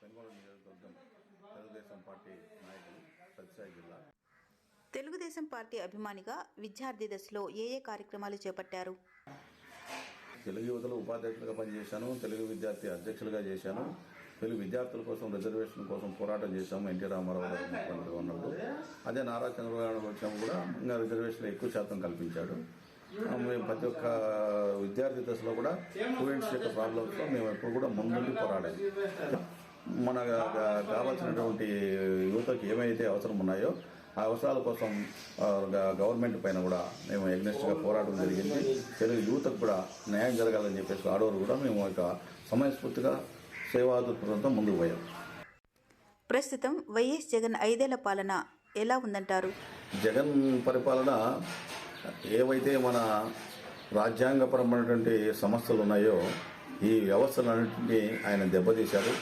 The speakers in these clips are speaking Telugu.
పెనుగొండ నియోజకవర్గం తెలుగుదేశం పార్టీ నాయకులు సత్యసాయి జిల్లా. తెలుగుదేశం పార్టీ అభిమానిగా విద్యార్థి దశలో ఏ ఏ కార్యక్రమాలు చేపట్టారు? తెలుగు యువతలో ఉపాధ్యక్షులుగా పనిచేశాను తెలుగు విద్యార్థి అధ్యక్షులుగా చేశాను తెలుగు విద్యార్థుల కోసం రిజర్వేషన్ కోసం పోరాటం చేశాము ఎన్టీ రామారావు గారు ఉన్నప్పుడు అదే నారా చంద్రబాబు నాయుడు వచ్చినప్పుడు కూడా ఇంకా రిజర్వేషన్ ఎక్కువ శాతం కల్పించాడు. మేము ప్రతి ఒక్క విద్యార్థి దశలో కూడా స్టూడెంట్స్ యొక్క ప్రాబ్లమ్స్లో మేము ఎప్పుడు కూడా ముందుండి పోరాడాము మన కావాల్సినటువంటి యువతకు ఏమైతే అవసరం ఉన్నాయో ఆ అవసరాల కోసం గవర్నమెంట్ పైన కూడా మేము ఎగ్నెస్ట్గా పోరాటం జరిగింది. తెలుగు యువతకు కూడా న్యాయం జరగాలని చెప్పేసి ఆడవారు కూడా మేము ఒక సమయస్ఫూర్తిగా సేవాదృక్పథంతో ముందుకు పోయాం. ప్రస్తుతం వైఎస్ జగన్ ఐదేళ్ళ పాలన ఎలా ఉందంటారు? జగన్ పరిపాలన ఏవైతే మన రాజ్యాంగపరమైనటువంటి సమస్యలు ఉన్నాయో ఈ వ్యవస్థలన్నింటినీ ఆయన దెబ్బతీశారు.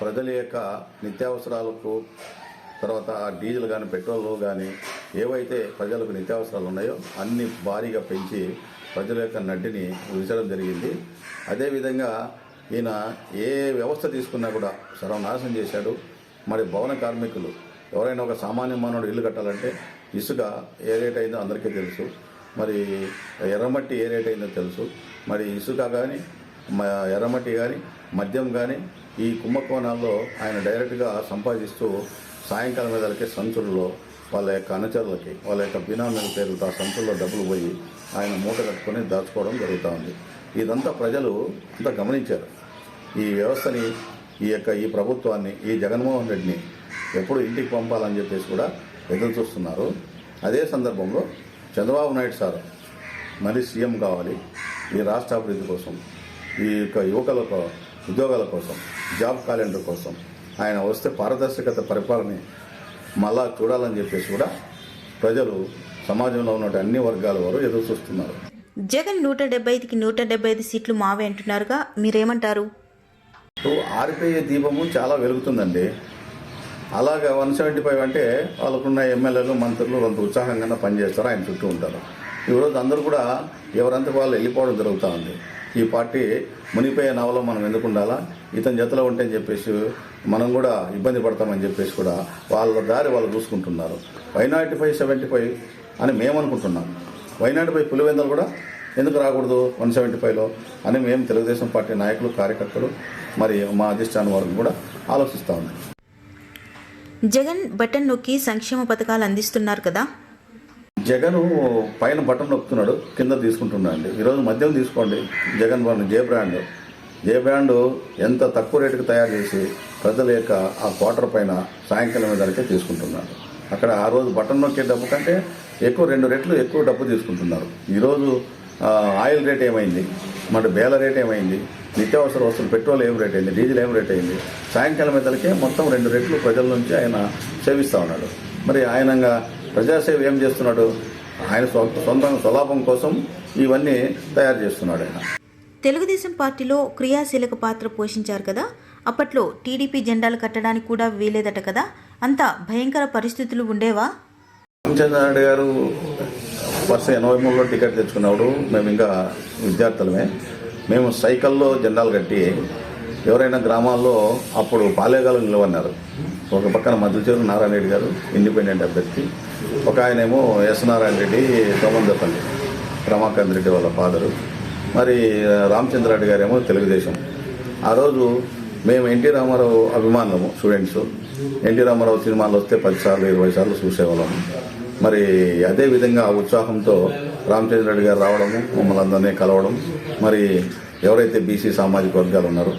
ప్రజల యొక్క నిత్యావసరాలకు తర్వాత డీజిల్ కానీ పెట్రోల్ కానీ ఏవైతే ప్రజలకు నిత్యావసరాలు ఉన్నాయో అన్ని భారీగా పెంచి ప్రజల యొక్క నడ్డిని విసరడం జరిగింది. అదేవిధంగా ఈయన ఏ వ్యవస్థ తీసుకున్నా కూడా సర్వనాశనం చేశాడు. మరి భవన కార్మికులు ఎవరైనా ఒక సామాన్య మానవుడు ఇల్లు కట్టాలంటే ఇసుక ఏ రేట్ అయిందో అందరికీ తెలుసు. మరి ఎర్రమట్టి ఏ రేట్ అయిందో తెలుసు. మరి ఇసుక కానీ ఎర్రమట్టి కానీ మద్యం కానీ ఈ కుంభకోణాల్లో ఆయన డైరెక్ట్గా సంపాదిస్తూ సాయంకాలం మీదలకి సంచుల్లో వాళ్ళ యొక్క అనుచరులకి వాళ్ళ యొక్క బినామీల పేరుతో ఆ సంచుల్లో డబ్బులు పోయి ఆయన మూట కట్టుకొని దాచుకోవడం జరుగుతూ ఉంది. ఇదంతా ప్రజలు అంతా గమనించారు. ఈ వ్యవస్థని ఈ యొక్క ఈ ప్రభుత్వాన్ని ఈ జగన్మోహన్ రెడ్డిని ఎప్పుడు ఇంటికి పంపాలని చెప్పేసి కూడా ఎదురు చూస్తున్నారు. అదే సందర్భంలో చంద్రబాబు నాయుడు సార్ మళ్ళీ సీఎం కావాలి ఈ రాష్ట్ర అభివృద్ధి కోసం ఈ యొక్క యువకుల ఉద్యోగాల కోసం జాబ్ క్యాలెండర్ కోసం ఆయన వస్తే పారదర్శకత పరిపాలన మళ్ళా చూడాలని చెప్పేసి కూడా ప్రజలు సమాజంలో ఉన్న అన్ని వర్గాల వారు ఎదురు చూస్తున్నారు. జగన్ నూట డెబ్బై ఐదుకి నూట డెబ్బై ఐదు సీట్లు మావే అంటున్నారుగా మీరేమంటారు? సో ఆరిపోయే దీపము చాలా వెలుగుతుందండి. అలాగా వన్ సెవెంటీ ఫైవ్ అంటే వాళ్ళకున్న ఎమ్మెల్యేలు మంత్రులు కొంత ఉత్సాహంగా పనిచేస్తారు ఆయన చుట్టూ ఉంటారు. ఈరోజు అందరూ కూడా ఎవరంతా వాళ్ళు వెళ్ళిపోవడం జరుగుతూ ఉంది. ఈ పార్టీ మునిపోయే నవలో మనం ఎందుకు ఉండాలా? ఇతని జతలో ఉంటే అని చెప్పేసి మనం కూడా ఇబ్బంది పడతామని చెప్పేసి కూడా వాళ్ళ దారి వాళ్ళు చూసుకుంటున్నారు. Why not five seventy five అని మేము అనుకుంటున్నాం. వై నాట్ ఫైవ్ పులివెందలు కూడా? ఎందుకు రాకూడదు వన్ సెవెంటీ ఫైవ్లో? అని మేము తెలుగుదేశం పార్టీ నాయకులు కార్యకర్తలు మరి మా అధిష్టానం వర్గం కూడా ఆలోచిస్తూ ఉంది జగన్ బటన్ నొక్కి సంక్షేమ పథకాలు అందిస్తున్నారు కదా. జగన్ పైన బటన్ నొక్కుతున్నాడు కింద తీసుకుంటున్నాడు అండి. ఈరోజు మద్యం తీసుకోండి Jagan Babu J brand. J brand ఎంత తక్కువ రేటుకి తయారు చేసి ప్రజల యొక్క ఆ క్వార్టర్ పైన సాయంకాలం ధరకే తీసుకుంటున్నాడు అక్కడ ఆ రోజు బటన్ నొక్కే డబ్బు కంటే ఎక్కువ రెండు రెట్లు ఎక్కువ డబ్బు తీసుకుంటున్నారు. ఈరోజు ఆయిల్ రేట్ ఏమైంది? మరి బేల రేట్ ఏమైంది? నిత్యావసర వస్తువులు పెట్రోల్ ఏం రేట్ అయింది డీజిల్ ఏం రేట్ అయింది? సాయంకాలం మీదలకే మొత్తం రెండు రెట్లు ప్రజల నుంచి ఆయన సేవిస్తూ ఉన్నాడు. మరి ఆయనంగా ప్రజాసేవ ఏం చేస్తున్నాడు? ఆయన సొంత సొంతంగా స్వలాభం కోసం ఇవన్నీ తయారు చేస్తున్నాడు ఆయన. తెలుగుదేశం పార్టీలో క్రియాశీలక పాత్ర పోషించారు కదా? అప్పట్లో టీడీపీ జెండాలు కట్టడానికి కూడా వీలేదట కదా? అంత భయంకర పరిస్థితులు ఉండేవా? రామచంద్రారెడ్డి గారు వరుస ఎనభై మూడులో టికెట్ తెచ్చుకున్నప్పుడు మేము ఇంకా విద్యార్థులమే. మేము సైకిల్లో జెండాలు కట్టి ఎవరైనా గ్రామాల్లో అప్పుడు పాలేగాలు నిలవన్నారు ఒక పక్కన మధ్యచేరు నారాయణ రెడ్డి గారు ఇండిపెండెంట్ అభ్యర్థి. ఒక ఆయనేమో ఎస్ నారాయణ రెడ్డి తొమ్మందపల్లి రమాకాంత్ రెడ్డి వాళ్ళ ఫాదరు. మరి రామచంద్రారెడ్డి గారేమో తెలుగుదేశం. ఆ రోజు మేము ఎన్టీ రామారావు అభిమానులము స్టూడెంట్స్ ఎన్టీ రామారావు సినిమాలు వస్తే పదిసార్లు ఇరవై సార్లు చూసేవాళ్ళము. మరి అదే విధంగా రామచంద్ర రెడ్డి గారు రావడము మమ్మల్ని అందరినీ కలవడం. మరి ఎవరైతే బీసీ సామాజిక వర్గాలు ఉన్నారో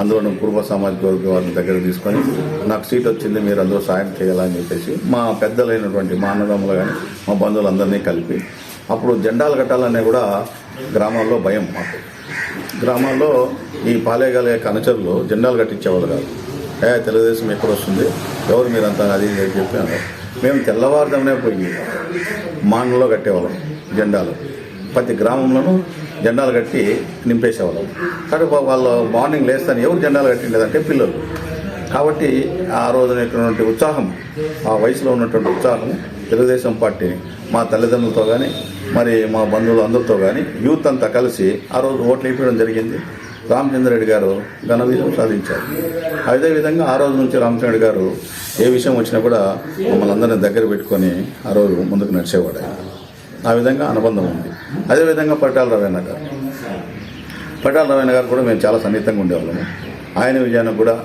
అందులోనూ కుటుంబ సామాజిక వర్గం వారిని దగ్గర తీసుకొని నాకు సీట్ వచ్చింది మీరు అందరూ సాయం చేయాలని చెప్పేసి మా పెద్దలైనటువంటి మా అన్నదమ్ములు కానీ మా బంధువులందరినీ కలిపి అప్పుడు జెండాలు కట్టాలనే కూడా గ్రామాల్లో భయం మాకు. గ్రామాల్లో ఈ పాలేగాల కనచరులు జెండాలు కట్టించేవాళ్ళు కాదు. ఏ తెలుగుదేశం ఎక్కడ వస్తుంది? ఎవరు మీరంతా అది చెప్పి అన్నారు. మేము తెల్లవారుజామునే పోయి మాన్లో కట్టేవాళ్ళం జెండాలు. ప్రతి గ్రామంలోనూ జెండాలు కట్టి నింపేసేవాళ్ళం. కాబట్టి వాళ్ళు మార్నింగ్ లేస్తాను ఎవరు జెండాలు కట్టిండేదంటే పిల్లలు. కాబట్టి ఆ రోజున ఉన్నటువంటి ఉత్సాహం ఆ వయసులో ఉన్నటువంటి ఉత్సాహం తెలుగుదేశం పార్టీని మా తల్లిదండ్రులతో కానీ మరి మా బంధువులు అందరితో కానీ యూత్ అంతా కలిసి ఆ రోజు ఓట్లు వేయడం జరిగింది. రామచంద్రరెడ్డి గారు ఘన విజయం సాధించారు. అదేవిధంగా ఆ రోజు నుంచి రామచంద్రరెడ్డి గారు ఏ విషయం వచ్చినా కూడా మమ్మల్ని అందరినీ దగ్గర పెట్టుకొని ఆ రోజు ముందుకు నడిచేవాడు. ఆ విధంగా అనుబంధం ఉంది. అదేవిధంగా పట్టాల రవీణ గారు. పట్టాల రవీణ గారు కూడా మేము చాలా సన్నిహితంగా ఉండేవాళ్ళము. ఆయన విజయానికి కూడా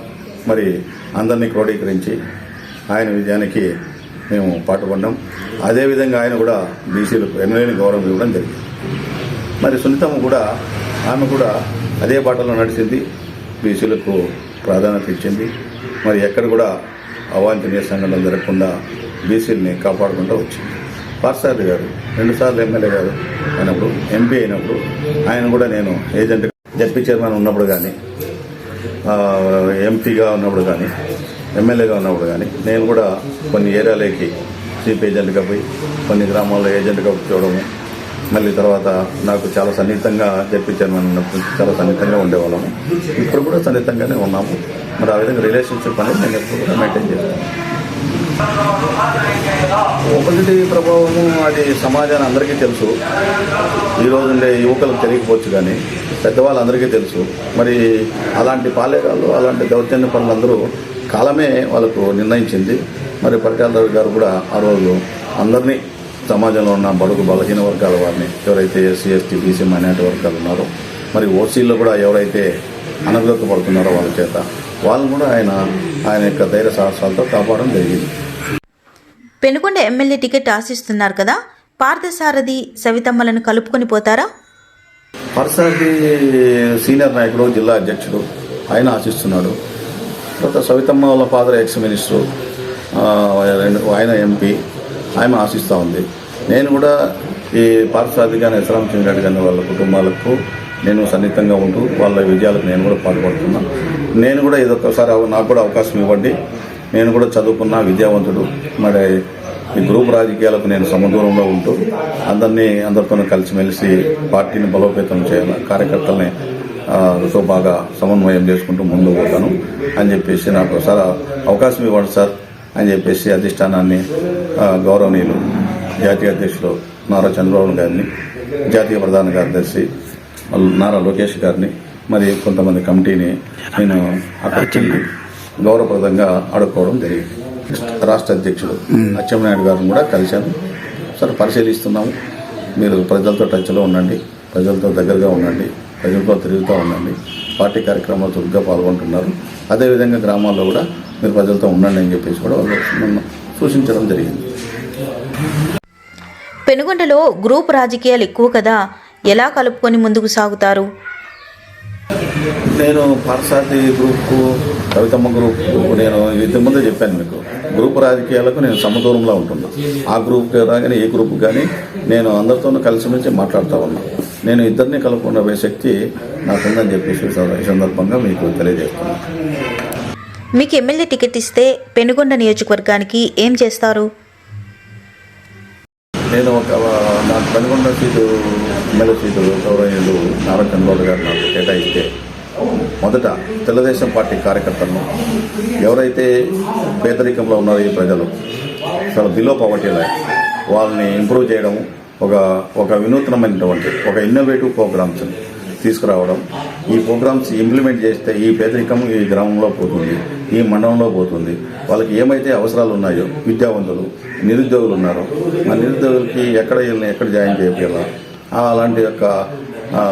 మరి అందరినీ క్రోడీకరించి ఆయన విజయానికి మేము పాటుపడ్డాం. అదేవిధంగా ఆయన కూడా బీసీలకు ఎన్నలేని గౌరవం ఇవ్వడం జరిగింది. మరి సునీతమ్మ కూడా ఆమె కూడా అదే బాటలో నడిచింది బీసీలకు ప్రాధాన్యత ఇచ్చింది. మరి ఎక్కడ కూడా అవాంఛనీయ సంఘటనలు జరగకుండా బీసీలని కాపాడుకుంటూ వచ్చింది. పార్సారథి గారు రెండుసార్లు ఎమ్మెల్యే గారు అయినప్పుడు ఎంపీ అయినప్పుడు ఆయన కూడా నేను ఏజెంట్ జడ్పీ చైర్మన్ ఉన్నప్పుడు కానీ ఎంపీగా ఉన్నప్పుడు కానీ ఎమ్మెల్యేగా ఉన్నప్పుడు కానీ నేను కూడా కొన్ని ఏరియాలకి చీఫ్ ఏజెంట్గా పోయి కొన్ని గ్రామాల్లో ఏజెంట్గా చూడము మళ్ళీ తర్వాత నాకు చాలా సన్నిహితంగా జడ్పీ చైర్మన్ చాలా సన్నిహితంగా ఉండేవాళ్ళము. ఇప్పుడు కూడా సన్నిహితంగానే ఉన్నాము. మరి ఆ విధంగా రిలేషన్షిప్ అనేది నేను ఎప్పుడు కూడా మెయింటైన్ చేస్తాను. ఒకటి ప్రభావము అది సమాజాన్ని అందరికీ తెలుసు. ఈ ఉండే యువకులకు తెలియకపోవచ్చు కానీ పెద్దవాళ్ళందరికీ తెలుసు. మరి అలాంటి పాలేగాళ్ళు అలాంటి దౌర్జన్య పనులందరూ కాలమే వాళ్ళకు నిర్ణయించింది. మరి పరిటాల గారు కూడా ఆ రోజు అందరినీ సమాజంలో ఉన్న బడుగు బలహీన వర్గాల వారిని ఎవరైతే ఎస్సీ ఎస్టీ బీసీ మైనార్టీ వర్గాలు ఉన్నారో మరి ఓసీల్లో కూడా ఎవరైతే అనగ్రతపడుతున్నారో వాళ్ళ చేత వాళ్ళని కూడా ఆయన ఆయన యొక్క ధైర్య సాహసాలతో కాపాడడం జరిగింది. పెనుకొండ ఎమ్మెల్యే టికెట్ ఆశిస్తున్నారు కదా పార్థసారథి సవితమ్మలను కలుపుకొని పోతారా? పర్సనల్కి సీనియర్ నాయకుడు జిల్లా అధ్యక్షుడు ఆయన ఆశిస్తున్నాడు. తర్వాత సవితమ్మ వాళ్ళ ఫాదర్ ఎక్స్ మినిస్టర్ ఆయన ఎంపీ ఆమె ఆశిస్తూ ఉంది. నేను కూడా ఈ పార్శ్వాది కానీ ఇస్లాం రెడ్డి కానీ వాళ్ళ కుటుంబాలకు నేను సన్నిహితంగా ఉంటూ వాళ్ళ విజయాలకు నేను కూడా పాల్పడుతున్నా నేను కూడా ఇదొక్కసారి నాకు కూడా అవకాశం ఇవ్వండి. నేను కూడా చదువుకున్న విద్యావంతుడు. మరి ఈ గ్రూప్ రాజకీయాలకు నేను సమదూరంలో ఉంటూ అందరినీ అందరితోనూ కలిసిమెలిసి పార్టీని బలోపేతం చేయాలి కార్యకర్తల్ని తో బాగా సమన్వయం చేసుకుంటూ ముందు పోతాను అని చెప్పేసి నాకు ఒకసారి అవకాశం ఇవ్వండి సార్ అని చెప్పేసి అధిష్టానాన్ని గౌరవనీయులు జాతీయ అధ్యక్షులు నారా చంద్రబాబు గారిని జాతీయ ప్రధాన కార్యదర్శి నారా లోకేష్ గారిని మరి కొంతమంది కమిటీని నేను అక్కడికి గౌరవప్రదంగా అడుక్కోవడం జరిగింది. రాష్ట్ర అధ్యక్షుడు అచ్చెన్నాయుడు గారిని కూడా కలిశాను. సరే పరిశీలిస్తున్నాము. మీరు ప్రజలతో టచ్లో ఉండండి ప్రజలతో దగ్గరగా ఉండండి ప్రజలతో తిరుగుతూ ఉండండి. పార్టీ కార్యక్రమాలు చురుగ్గా పాల్గొంటున్నారు. అదేవిధంగా గ్రామాల్లో కూడా మీరు ప్రజలతో ఉండండి అని చెప్పేసి కూడా వాళ్ళు సూచించడం జరిగింది. పెనుగొండలో గ్రూప్ రాజకీయాలు ఎక్కువ కదా ఎలా కలుపుకొని ముందుకు సాగుతారు? నేను పార్సాటి గ్రూప్ కవితమ్మ గ్రూప్ నేను ఇంతకుముందే చెప్పాను మీకు. గ్రూప్ రాజకీయాలకు నేను సమదూరంలో ఉంటున్నా. ఆ గ్రూప్ రాగానే ఏ గ్రూప్ కానీ నేను అందరితోనూ కలిసిమెలిసి మాట్లాడుతూ ఉన్నా. నేను ఇద్దరిని కలుపుకున్న శక్తి నాకుందని చెప్పేసి ఈ సందర్భంగా మీకు తెలియజేస్తున్నాను మీకు ఎమ్మెల్యే టికెట్ ఇస్తే పెనుగొండ నియోజకవర్గానికి ఏం చేస్తారు? నేను ఒక నాకు పనికొండ సీటు ఎమ్మెల్యే సీటు గౌరవనీయులు నారా చంద్రబాబు గారు నాకు కేటాయిస్తే మొదట తెలుగుదేశం పార్టీ కార్యకర్తలను ఎవరైతే పేదరికంలో ఉన్నారో ఈ ప్రజలు చాలా బిలో పవర్టీ లైఫ్ వాళ్ళని ఇంప్రూవ్ చేయడం ఒక ఒక వినూత్నమైనటువంటి ఒక ఇన్నోవేటివ్ ప్రోగ్రామ్స్ తీసుకురావడం ఈ ప్రోగ్రామ్స్ ఇంప్లిమెంట్ చేస్తే ఈ పేదరికం ఈ గ్రామంలో పోతుంది ఈ మండలంలో పోతుంది. వాళ్ళకి ఏమైతే అవసరాలు ఉన్నాయో విద్యావంతులు నిరుద్యోగులు ఉన్నారు ఆ నిరుద్యోగులకి ఎక్కడ వీళ్ళని ఎక్కడ జాయిన్ చేయాలా అలాంటి యొక్క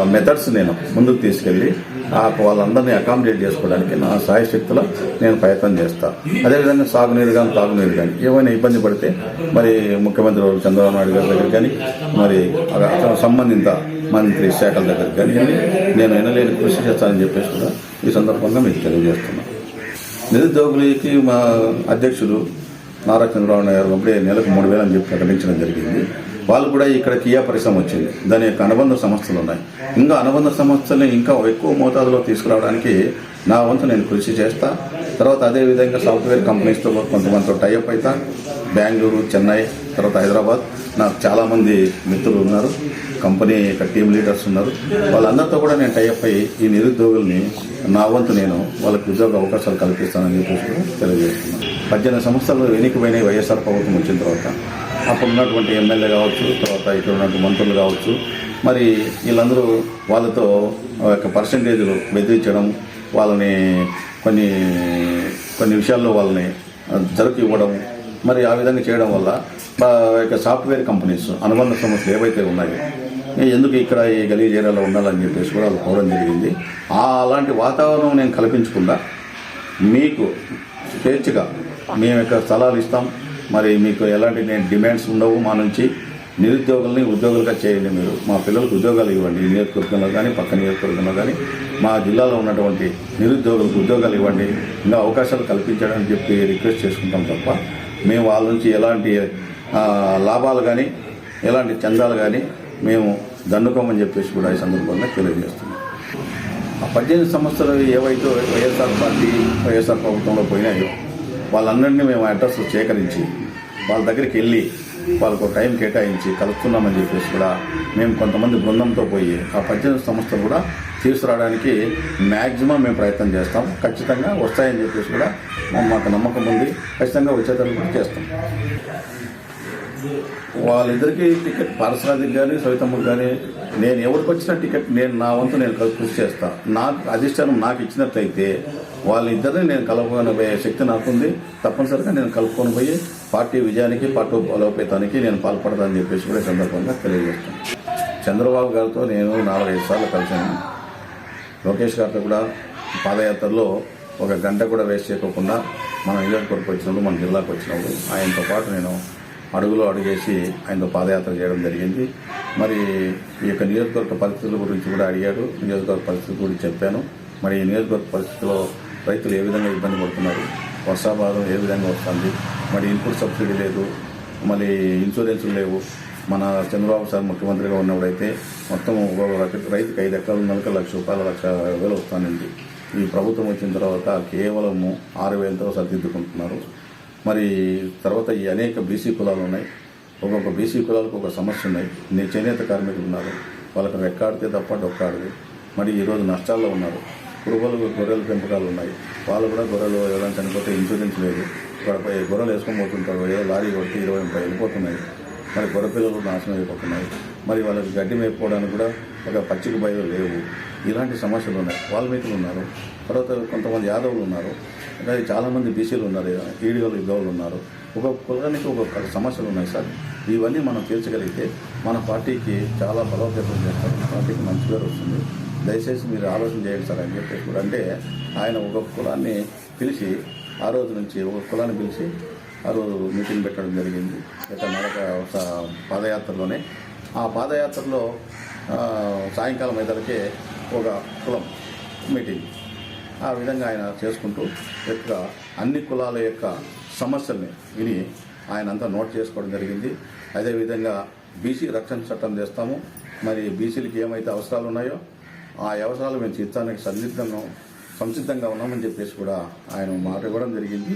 మెథడ్స్ నేను ముందుకు తీసుకెళ్ళి నాకు వాళ్ళందరినీ అకామిడేట్ చేసుకోవడానికి నా సాయశక్తిలో నేను ప్రయత్నం చేస్తాను అదేవిధంగా సాగునీరు కానీ తాగునీరు కానీ ఏమైనా ఇబ్బంది పడితే మరి ముఖ్యమంత్రి చంద్రబాబు నాయుడు గారి దగ్గర కానీ మరి అక్కడ సంబంధిత మంత్రి శాఖల దగ్గర కానీ నేను ఎనలేని కృషి చేస్తానని చెప్పేసి కూడా ఈ సందర్భంగా మీకు తెలియజేస్తున్నాను నిరుద్యోగులకి మా అధ్యక్షులు నారా చంద్రబాబు నాయుడు గారు అప్పుడే నెలకు మూడు వేలని అని చెప్పి ప్రకటించడం జరిగింది. వాళ్ళు కూడా ఇక్కడ కియా పరిశ్రమ వచ్చింది. దాని యొక్క అనుబంధ సంస్థలు ఉన్నాయి. ఇంకా అనుబంధ సంస్థల్ని ఇంకా ఎక్కువ మోతాదులో తీసుకురావడానికి నా వంతు నేను కృషి చేస్తా. తర్వాత అదేవిధంగా సాఫ్ట్వేర్ కంపెనీస్తో కొంతమందితో టైఅప్ అవుతా బెంగళూరు చెన్నై తర్వాత హైదరాబాద్. నాకు చాలామంది మిత్రులు ఉన్నారు. కంపెనీ యొక్క టీమ్ లీడర్స్ ఉన్నారు. వాళ్ళందరితో కూడా నేను టైఅప్ అయ్యి ఈ నిరుద్యోగుల్ని నా వంతు నేను వాళ్ళకి ఉద్యోగ అవకాశాలు కల్పిస్తానని చెప్పేసి తెలియజేస్తున్నాను. పద్దెనిమిది సంవత్సరాలు వెనక్కిపోయినాయి వైఎస్ఆర్ ప్రభుత్వం వచ్చిన తర్వాత అప్పుడు ఉన్నటువంటి ఎమ్మెల్యే కావచ్చు తర్వాత ఇక్కడ ఉన్నటువంటి మంత్రులు కావచ్చు మరి వీళ్ళందరూ వాళ్ళతో ఆ యొక్క పర్సంటేజ్లు బెదిరించడం వాళ్ళని కొన్ని కొన్ని విషయాల్లో వాళ్ళని జరుపు ఇవ్వడం మరి ఆ విధంగా చేయడం వల్ల యొక్క సాఫ్ట్వేర్ కంపెనీస్ అనుబంధ సంస్థలు ఏవైతే ఉన్నాయో ఎందుకు ఇక్కడ ఈ గలీజ్ ఏరియాలో ఉండాలని చెప్పేసి కూడా వాళ్ళు కోరడం జరిగింది. అలాంటి వాతావరణం నేను కల్పించకుండా మీకు స్వేచ్ఛగా మేము యొక్క స్థలాలు ఇస్తాం. మరి మీకు ఎలాంటి నేను డిమాండ్స్ ఉండవు మా నుంచి. నిరుద్యోగుల్ని ఉద్యోగులుగా చేయండి మీరు. మా పిల్లలకు ఉద్యోగాలు ఇవ్వండి. ఈ నియోజకవర్గంలో కానీ పక్క నియోజకవర్గంలో కానీ. మా జిల్లాలో ఉన్నటువంటి నిరుద్యోగులకు ఉద్యోగాలు ఇవ్వండి. ఇంకా అవకాశాలు కల్పించడానికి చెప్పి రిక్వెస్ట్ చేసుకుంటాం తప్ప మేము వాళ్ళ నుంచి ఎలాంటి లాభాలు కానీ ఎలాంటి చందాలు కానీ మేము దండుకోమని చెప్పేసి కూడా ఈ సందర్భంగా తెలియజేస్తున్నాం. ఆ పద్దెనిమిది సంవత్సరాలు ఏవైతే వైఎస్ఆర్ పార్టీ వైఎస్ఆర్ ప్రభుత్వంలో పోయినాయో వాళ్ళందరినీ మేము అడ్రస్ సేకరించి వాళ్ళ దగ్గరికి వెళ్ళి వాళ్ళకు టైం కేటాయించి కలుపుతున్నామని చెప్పేసి కూడా మేము కొంతమంది బృందంతో పోయి ఆ పద్దెనిమిది సంస్థలు కూడా తీసుకురావడానికి మ్యాక్సిమం మేము ప్రయత్నం చేస్తాం. ఖచ్చితంగా వస్తాయని చెప్పేసి కూడా మాకు నమ్మకం ఉంది. ఖచ్చితంగా వచ్చేటట్టు కూడా చేస్తాం. వాళ్ళిద్దరికి టికెట్ పరసరాజుకి కానీ సవితమ్మకి కానీ నేను ఎవరికి వచ్చిన టికెట్ నేను నా వంతు నేను కృషి చేస్తాను నాకు అధిష్టానం నాకు ఇచ్చినట్లయితే వాళ్ళిద్దరిని నేను కలుపుకొని పోయే శక్తి నాకుంది. తప్పనిసరిగా నేను కలుపుకొని పోయి పార్టీ విజయానికి పార్టీ బలోపేతానికి నేను పాల్పడతానని చెప్పేసి కూడా సందర్భంగా తెలియజేస్తాను. చంద్రబాబు గారితో నేను నాలుగైదు సార్లు కలిశాను. లోకేష్ గారితో కూడా పాదయాత్రలో ఒక గంట కూడా వేస్ట్ చేయకోకుండా మన నియోజకవర్గం వచ్చినప్పుడు మన జిల్లాకు వచ్చినప్పుడు ఆయనతో పాటు నేను అడుగులో అడుగేసి ఆయనతో పాదయాత్ర చేయడం జరిగింది. మరి ఈ యొక్క నియోజకవర్గ పరిస్థితుల గురించి కూడా అడిగాడు. నియోజకవర్గ పరిస్థితుల గురించి చెప్పాను. మరి ఈ నియోజకవర్గ పరిస్థితిలో రైతులు ఏ విధంగా ఇబ్బంది పడుతున్నారు? వర్షాభారం ఏ విధంగా వస్తుంది? మరి ఇన్పుట్ సబ్సిడీ లేదు. మళ్ళీ ఇన్సూరెన్సులు లేవు. మన చంద్రబాబు సార్ ముఖ్యమంత్రిగా ఉన్నప్పుడైతే మొత్తం రైతుకి ఐదు ఎకరాలు నెలకు లక్ష రూపాయల లక్ష వేలు వస్తానండి. ఈ ప్రభుత్వం వచ్చిన తర్వాత కేవలము ఆరు వేలతో సరిదిద్దుకుంటున్నారు. మరి తర్వాత ఈ అనేక బీసీ కులాలు ఉన్నాయి. ఒక్కొక్క బీసీ కులాలకు ఒక సమస్య ఉన్నాయి నే చేనేత కార్మికులు ఉన్నారు. వాళ్ళకి రెక్కాడితే తప్ప డొక్కాడదు. మరి ఈరోజు నష్టాల్లో ఉన్నారు. కురుబలు గొర్రెల పెంపకాలు ఉన్నాయి. వాళ్ళు కూడా గొర్రెలు ఎవరైనా చనిపోతే ఇన్సూరెన్స్ లేదు. ఇక్కడ గొర్రెలు వేసుకొని పోతుంటారు. ఏదో లారీ కొట్టి ఇరవై ముప్పై వెళ్ళిపోతున్నాయి. మరి గొర్రె పిల్లలు నాశనం అయిపోతున్నాయి. మరి వాళ్ళకి గడ్డి మేపుకోవడానికి కూడా ఒక పచ్చిక బయలు లేవు. ఇలాంటి సమస్యలు ఉన్నాయి. వాల్మీకులు ఉన్నారు. తర్వాత కొంతమంది యాదవులు ఉన్నారు. అలాగే చాలామంది బీసీలు ఉన్నారు ఈడీలు ఇద్దవులు ఉన్నారు. ఒక్కొక్క కులానికి ఒక్కొక్క సమస్యలు ఉన్నాయి సార్. ఇవన్నీ మనం తీర్చగలిగితే మన పార్టీకి చాలా బలోపేతం చేస్తారు పార్టీకి మంచి పేరు వస్తుంది. దయచేసి మీరు ఆలోచన చేయండి సార్ అని చెప్పేసి కూడా. అంటే ఆయన ఒక్కొక్క కులాన్ని పిలిచి ఆ రోజు నుంచి ఒక కులాన్ని పిలిచి ఆ రోజు మీటింగ్ పెట్టడం జరిగింది. గత నడక పాదయాత్రలోనే. ఆ పాదయాత్రలో సాయంకాలం ఐదలకే ఒక కులం మీటింగ్. ఆ విధంగా ఆయన చేసుకుంటూ యొక్క అన్ని కులాల యొక్క సమస్యల్ని విని ఆయన అంతా నోట్ చేసుకోవడం జరిగింది. అదేవిధంగా బీసీ రక్షణ చట్టం చేస్తాము మరి బీసీలకి ఏమైతే అవసరాలు ఉన్నాయో ఆ అవసరాలు మేము తీర్చడానికి సంసిద్ధంగా సంసిద్ధంగా ఉన్నామని చెప్పేసి కూడా ఆయన మాట ఇవ్వడం జరిగింది.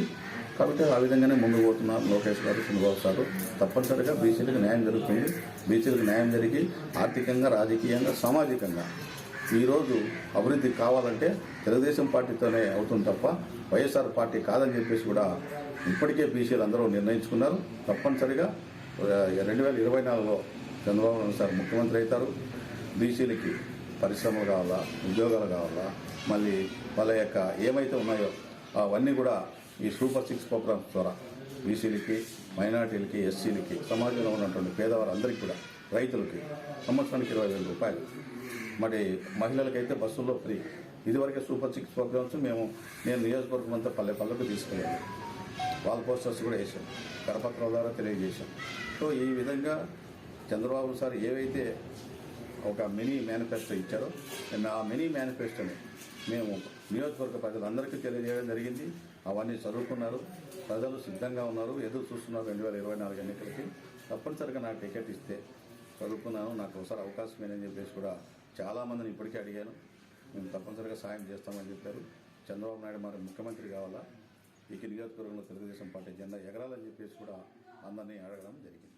కాబట్టి ఆ విధంగానే ముందుకు పోతున్నారు లోకేష్ గారు చంద్రబాబు గారు తప్పనిసరిగా బీసీలకు న్యాయం జరుగుతుంది. బీసీలకు న్యాయం జరిగి ఆర్థికంగా రాజకీయంగా సామాజికంగా ఈరోజు అభివృద్ధి కావాలంటే తెలుగుదేశం పార్టీతోనే అవుతుంది తప్ప వైఎస్ఆర్ పార్టీ కాదని చెప్పేసి కూడా ఇప్పటికే బీసీలు అందరూ నిర్ణయించుకున్నారు. తప్పనిసరిగా రెండు వేల ఇరవై నాలుగులో చంద్రబాబు నాయుడు సార్ ముఖ్యమంత్రి అవుతారు. బీసీలకి పరిశ్రమలు కావాలా ఉద్యోగాలు కావాలా మళ్ళీ వాళ్ళ యొక్క ఏమైతే ఉన్నాయో అవన్నీ కూడా ఈ సూపర్ సిక్స్ ప్రోగ్రామ్స్ ద్వారా బీసీలకి మైనార్టీలకి ఎస్సీలకి సమాజంలో ఉన్నటువంటి పేదవారందరికీ కూడా రైతులకి సంవత్సరానికి ఇరవై వేల రూపాయలు మరి మహిళలకైతే బస్సుల్లో ఫ్రీ. ఇదివరకే సూపర్ సిక్స్ ప్రోగ్రామ్స్ మేము నేను నియోజకవర్గం అంతా పల్లె పల్లెకు తీసుకెళ్ళాను. వాల్ పోస్టర్స్ కూడా వేసాం కరపత్రాల ద్వారా తెలియజేశాం. సో ఈ విధంగా చంద్రబాబు సార్ ఏవైతే ఒక మినీ మేనిఫెస్టో ఇచ్చారో ఆ మినీ మేనిఫెస్టోని మేము నియోజకవర్గ ప్రజలందరికీ తెలియజేయడం జరిగింది. అవన్నీ చదువుకున్నారు. ప్రజలు సిద్ధంగా ఉన్నారు. ఎదురు చూస్తున్నారు రెండు వేల ఇరవై నాలుగు ఎన్నికలకి. తప్పనిసరిగా నాకు టికెట్ ఇస్తే చదువుకున్నాను. నాకు ఒకసారి అవకాశం ఏంటని చెప్పేసి కూడా చాలామందిని ఇప్పటికే అడిగాను. మేము తప్పనిసరిగా సాయం చేస్తామని చెప్పారు. చంద్రబాబు నాయుడు మరి ముఖ్యమంత్రి కావాలా? ఈ నియోజకవర్గంలో తెలుగుదేశం పార్టీ జెండా ఎగరాలని చెప్పేసి కూడా అందరినీ అడగడం జరిగింది.